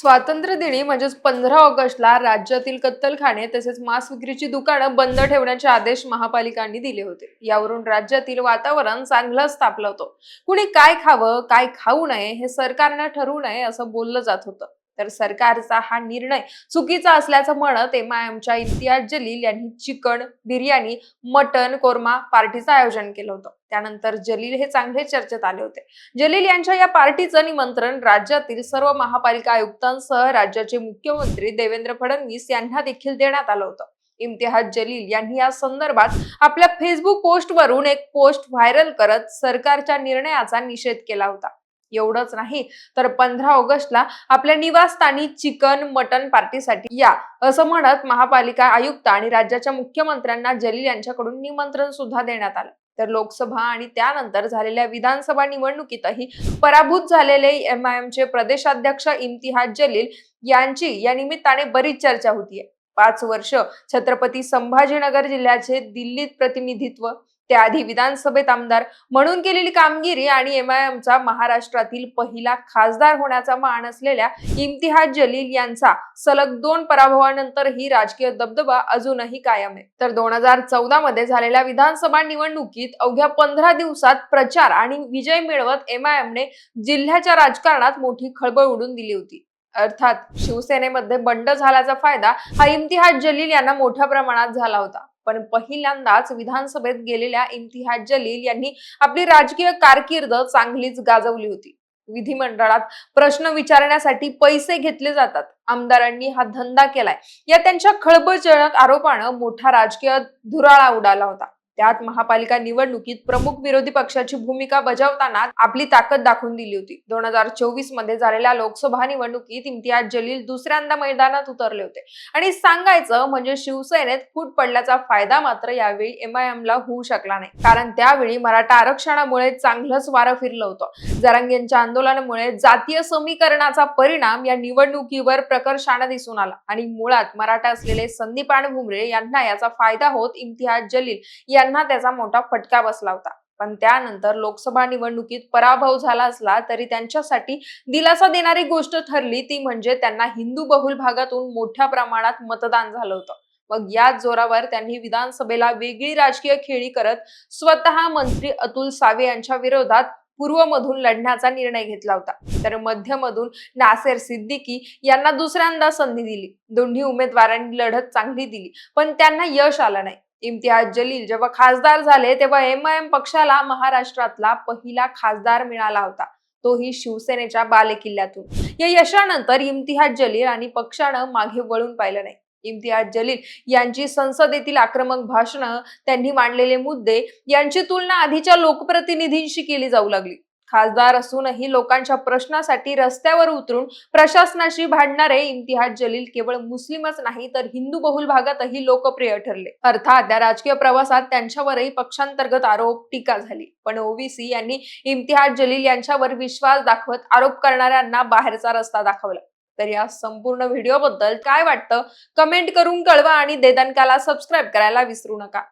स्वातंत्र्य दिनी म्हणजेच पंधरा ऑगस्टला राज्यातील कत्तलखाने तसेच मांस विक्रीची दुकानं बंद ठेवण्याचे आदेश महापालिकांनी दिले होते. यावरून राज्यातील वातावरण चांगलंच तापलं होतं. कुणी काय खावं काय खाऊ नये हे सरकारनं ठरवू नये असं बोललं जात होतं. तर सरकारचा हा निर्णय चुकीचा असल्याचं म्हणत एमआयएमच्या इम्तियाज जलील यांनी चिकन बिर्याणी मटन कोरमा पार्टीचं आयोजन केलं होतं. त्यानंतर जलील हे चांगले चर्चेत आले होते. जलील यांच्या या पार्टीचं निमंत्रण राज्यातील सर्व महापालिका आयुक्तांसह राज्याचे मुख्यमंत्री देवेंद्र फडणवीस यांना देखील देण्यात आलं होतं. इम्तिहाज जलील यांनी या संदर्भात आपल्या फेसबुक पोस्टवरून एक पोस्ट व्हायरल करत सरकारच्या निर्णयाचा निषेध केला होता. एवढंच नाही. तर पंधरा ऑगस्टला आपल्या निवासस्थानी चिकन मटन पार्टीसाठी या असं म्हणत महापालिका आयुक्त आणि राज्याच्या मुख्यमंत्र्यांना जलील यांच्याकडून निमंत्रण सुद्धा देण्यात आलं. तर लोकसभा आणि त्यानंतर झालेल्या विधानसभा निवडणुकीतही पराभूत झालेले एम आय एमचे प्रदेशाध्यक्ष इम्तिहाज जलील यांची या निमित्ताने बरीच चर्चा होतीये. पाच वर्ष छत्रपती संभाजीनगर जिल्ह्याचे दिल्लीत प्रतिनिधित्व त्याआधी विधानसभेत आमदार म्हणून केलेली कामगिरी आणि एमआयएमचा महाराष्ट्रातील पहिला खासदार होण्याचा मान असलेल्या इम्तिहाज जलील यांचा सलग दोन पराभवानंतर ही राजकीय दबदबा अजूनही कायम आहे. तर दोन हजार चौदा मध्ये झालेल्या विधानसभा निवडणुकीत अवघ्या पंधरा दिवसात प्रचार आणि विजय मिळवत एमआयएमने जिल्ह्याच्या राजकारणात मोठी खळबळ उडून दिली होती. अर्थात शिवसेनेमध्ये बंड झाल्याचा फायदा हा इम्तिहाज जलील यांना मोठ्या प्रमाणात झाला होता. पण पहिल्यांदाच विधानसभेत गेलेल्या इम्तिहाज जलील यांनी आपली राजकीय कारकीर्द चांगलीच गाजवली होती. विधिमंडळात प्रश्न विचारण्यासाठी पैसे घेतले जातात. आमदारांनी हा धंदा केलाय. या त्यांच्या खळबळजनक आरोपानं मोठा राजकीय धुराळा उडाला होता. त्यात महापालिका निवडणुकीत प्रमुख विरोधी पक्षाची भूमिका बजावताना आपली ताकद दाखवून दिली होती. दोन हजार चोवीसमध्ये झालेल्या लोकसभा निवडणुकीत इम्तियाज जलील दुसऱ्यांदा मैदानात उतरले होते. आणि सांगायचं म्हणजे शिवसेनेत फूट पडल्याचा फायदा मात्र यावेळी एमआयएम ला होऊ शकला नाही. कारण त्यावेळी मराठा आरक्षणामुळे चांगलंच वारं फिरलं होतं. जरांगेंच्या आंदोलनामुळे जातीय समीकरणाचा परिणाम या निवडणुकीवर प्रकर्षानं दिसून आला. आणि मुळात मराठा असलेले संदीपान भुमरे यांना याचा फायदा होत इम्तियाज जलील यांना त्याचा मोठा फटका बसला होता. पण त्यानंतर लोकसभा निवडणुकीत पराभव झाला असला तरी त्यांच्यासाठी दिलासा देणारी गोष्ट ठरली. ती म्हणजे त्यांना हिंदू बहुल भागातून मोठ्या प्रमाणात मतदान झालं होतं. मग याच जोरावर त्यांनी विधानसभेला वेगळी राजकीय खेळी करत स्वतः मंत्री अतुल सावे यांच्या विरोधात पूर्वमधून लढण्याचा निर्णय घेतला होता. तर मध्यमधून नासेर सिद्दीकी यांना दुसऱ्यांदा संधी दिली. दोन्ही उमेदवारांनी लढत चांगली दिली. पण त्यांना यश आलं नाही. इम्तियाज जलील जेव्हा खासदार झाले तेव्हा एमआयएम पक्षाला महाराष्ट्रातला पहिला खासदार मिळाला होता. तोही शिवसेनेच्या बालेकिल्ल्यातून. या यशानंतर इम्तिहाज जलील आणि पक्षानं मागे वळून पाहिलं नाही. इम्तियाज जलील यांची संसदेतील आक्रमक भाषणं त्यांनी मांडलेले मुद्दे यांची तुलना आधीच्या लोकप्रतिनिधींशी केली जाऊ लागली. खासदार असूनही लोकांच्या प्रश्नासाठी रस्त्यावर उतरून प्रशासनाशी भांडणारे इम्तिहाज जलील केवळ मुस्लिमच नाही तर हिंदू बहुल भागातही लोकप्रिय ठरले. अर्थात त्या राजकीय प्रवासात त्यांच्यावरही पक्षांतर्गत आरोप टीका झाली. पण ओबीसी यांनी इम्तिहाज जलील यांच्यावर विश्वास दाखवत आरोप करणाऱ्यांना बाहेरचा रस्ता दाखवला. तर या संपूर्ण व्हिडिओ बद्दल काय वाटतं? कमेंट करून कळवा आणि देदानकाला सबस्क्राईब करायला विसरू नका.